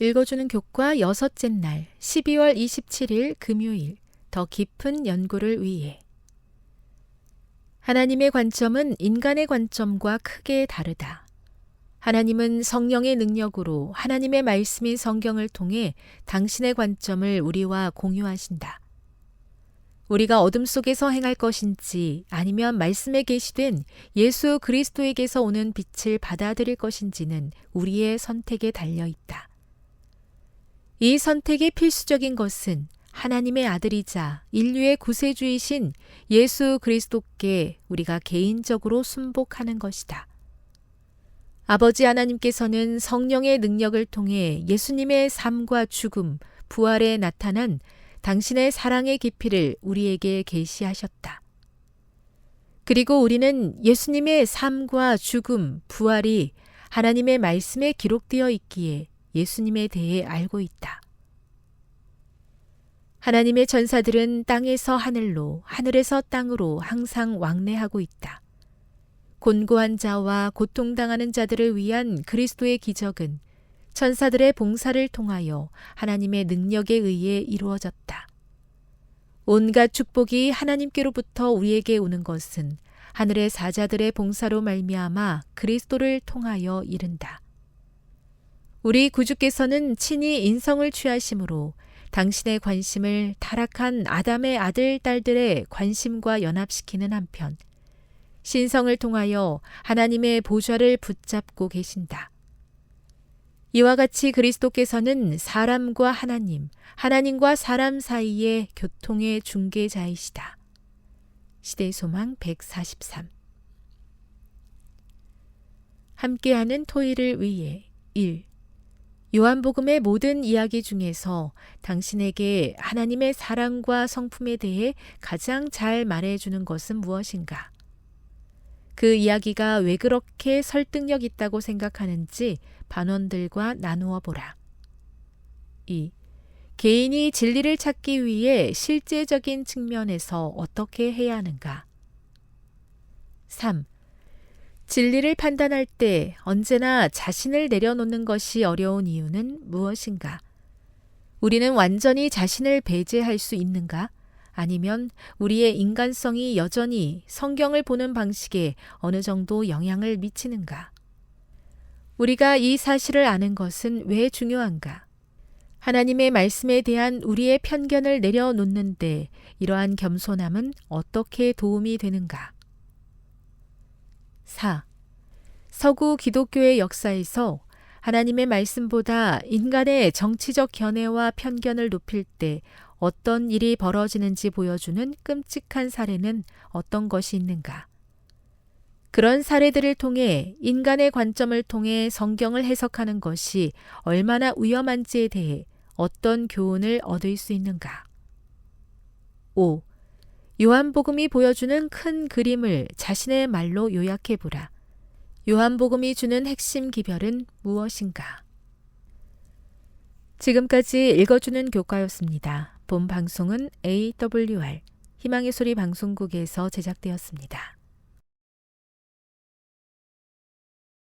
읽어주는 교과 여섯째 날 12월 27일 금요일 더 깊은 연구를 위해 하나님의 관점은 인간의 관점과 크게 다르다. 하나님은 성령의 능력으로 하나님의 말씀인 성경을 통해 당신의 관점을 우리와 공유하신다. 우리가 어둠 속에서 행할 것인지 아니면 말씀에 계시된 예수 그리스도에게서 오는 빛을 받아들일 것인지는 우리의 선택에 달려 있다. 이 선택의 필수적인 것은 하나님의 아들이자 인류의 구세주이신 예수 그리스도께 우리가 개인적으로 순복하는 것이다. 아버지 하나님께서는 성령의 능력을 통해 예수님의 삶과 죽음, 부활에 나타난 당신의 사랑의 깊이를 우리에게 계시하셨다. 그리고 우리는 예수님의 삶과 죽음, 부활이 하나님의 말씀에 기록되어 있기에 예수님에 대해 알고 있다. 하나님의 전사들은 땅에서 하늘로, 하늘에서 땅으로 항상 왕래하고 있다. 곤고한 자와 고통당하는 자들을 위한 그리스도의 기적은 천사들의 봉사를 통하여 하나님의 능력에 의해 이루어졌다. 온갖 축복이 하나님께로부터 우리에게 오는 것은 하늘의 사자들의 봉사로 말미암아 그리스도를 통하여 이른다. 우리 구주께서는 친히 인성을 취하심으로 당신의 관심을 타락한 아담의 아들, 딸들의 관심과 연합시키는 한편, 신성을 통하여 하나님의 보좌를 붙잡고 계신다. 이와 같이 그리스도께서는 사람과 하나님, 하나님과 사람 사이의 교통의 중개자이시다. 시대 소망 143 함께하는 토의를 위해 1. 요한복음의 모든 이야기 중에서 당신에게 하나님의 사랑과 성품에 대해 가장 잘 말해주는 것은 무엇인가? 그 이야기가 왜 그렇게 설득력 있다고 생각하는지 반원들과 나누어 보라. 2. 개인이 진리를 찾기 위해 실제적인 측면에서 어떻게 해야 하는가? 3. 진리를 판단할 때 언제나 자신을 내려놓는 것이 어려운 이유는 무엇인가? 우리는 완전히 자신을 배제할 수 있는가? 아니면 우리의 인간성이 여전히 성경을 보는 방식에 어느 정도 영향을 미치는가? 우리가 이 사실을 아는 것은 왜 중요한가? 하나님의 말씀에 대한 우리의 편견을 내려놓는데 이러한 겸손함은 어떻게 도움이 되는가? 서구 기독교의 역사에서 하나님의 말씀보다 인간의 정치적 견해와 편견을 높일 때 어떤 일이 벌어지는지 보여주는 끔찍한 사례는 어떤 것이 있는가? 그런 사례들을 통해 인간의 관점을 통해 성경을 해석하는 것이 얼마나 위험한지에 대해 어떤 교훈을 얻을 수 있는가? 5. 요한복음이 보여주는 큰 그림을 자신의 말로 요약해 보라. 요한복음이 주는 핵심 기별은 무엇인가? 지금까지 읽어주는 교과였습니다. 본 방송은 AWR 희망의 소리 방송국에서 제작되었습니다.